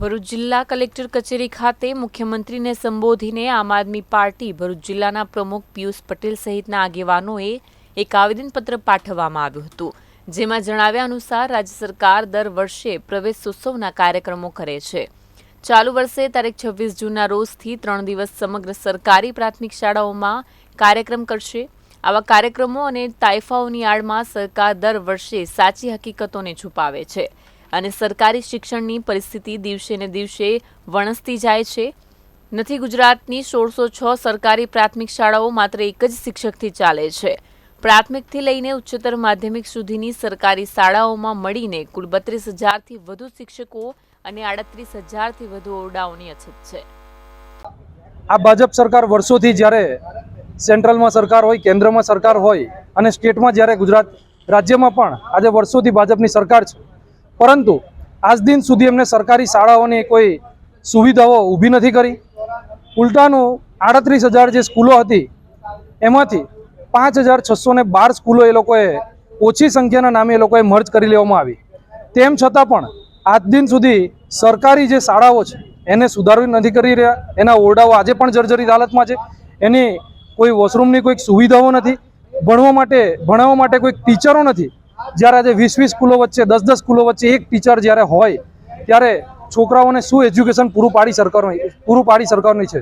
ભરૂચ જિલ્લા કલેક્ટર કચેરી ખાતે મુખ્યમંત્રીને સંબોધીને આમ આદમી પાર્ટી ભરૂચ જિલ્લાના પ્રમુખ પિયુષ પટેલ સહિતના આગેવાનોએ એક આવેદનપત્ર પાઠવવામાં આવ્યું હતું. જેમાં જણાવ્યા અનુસાર રાજ્ય સરકાર દર વર્ષે પ્રવેશોત્સવના કાર્યક્રમો કરે છે. ચાલુ વર્ષે તારીખ છવ્વીસ જૂનના રોજથી ત્રણ દિવસ સમગ્ર સરકારી પ્રાથમિક શાળાઓમાં કાર્યક્રમ કરશે. આવા કાર્યક્રમો અને તાઇફાઓની આડમાં સરકાર દર વર્ષે સાચી હકીકતોને છુપાવે છે. અને સરકારી શિક્ષણની પરિસ્થિતિ દિવસે ને દિવસે વણસતી જાય છે. નથી ગુજરાતની સોળસો છ સરકારી પ્રાથમિક શાળાઓ માત્ર એક જ શિક્ષકથી ચાલે છે. પ્રાથમિકથી લઈને ઉચ્ચતર માધ્યમિક સુધીની સરકારી શાળાઓમાં મળીને કુલ બત્રીસ હજારથી વધુ શિક્ષકો અને આડત્રીસ હજારથી વધુ ઓરડાઓની અછત છે. આ ભાજપ સરકાર વર્ષોથી જ્યારે સેન્ટ્રલમાં સરકાર હોય, કેન્દ્રમાં સરકાર હોય અને સ્ટેટમાં જ્યારે ગુજરાત રાજ્યમાં પણ આજે વર્ષોથી ભાજપની સરકાર છે પરંતુ આજ દિન સુધી એમને સરકારી શાળાઓની કોઈ સુવિધાઓ ઊભી નથી કરી. ઉલટાનું આડત્રીસ હજાર જે સ્કૂલો હતી, એમાંથી પાંચ હજાર છસો ને બાર સ્કૂલો એ લોકોએ ઓછી સંખ્યાના નામે એ લોકોએ મર્જ કરી લેવામાં આવી. તેમ છતાં પણ આજ દિન સુધી સરકારી જે શાળાઓ છે, એને સુધારવી નથી કરી રહ્યા. એના ઓરડાઓ આજે પણ જર્જરિત હાલતમાં છે. એની કોઈ વોશરૂમની કોઈક સુવિધાઓ નથી. ભણવા માટે, ભણાવવા માટે કોઈક ટીચરો નથી. જ્યારે આજે વીસ વીસ સ્કૂલો વચ્ચે, દસ દસ સ્કૂલો વચ્ચે એક ટીચર જ્યારે હોય, ત્યારે છોકરાઓને શું એજ્યુકેશન પૂરું પાડી સરકાર પૂરું પાડી સરકારની છે?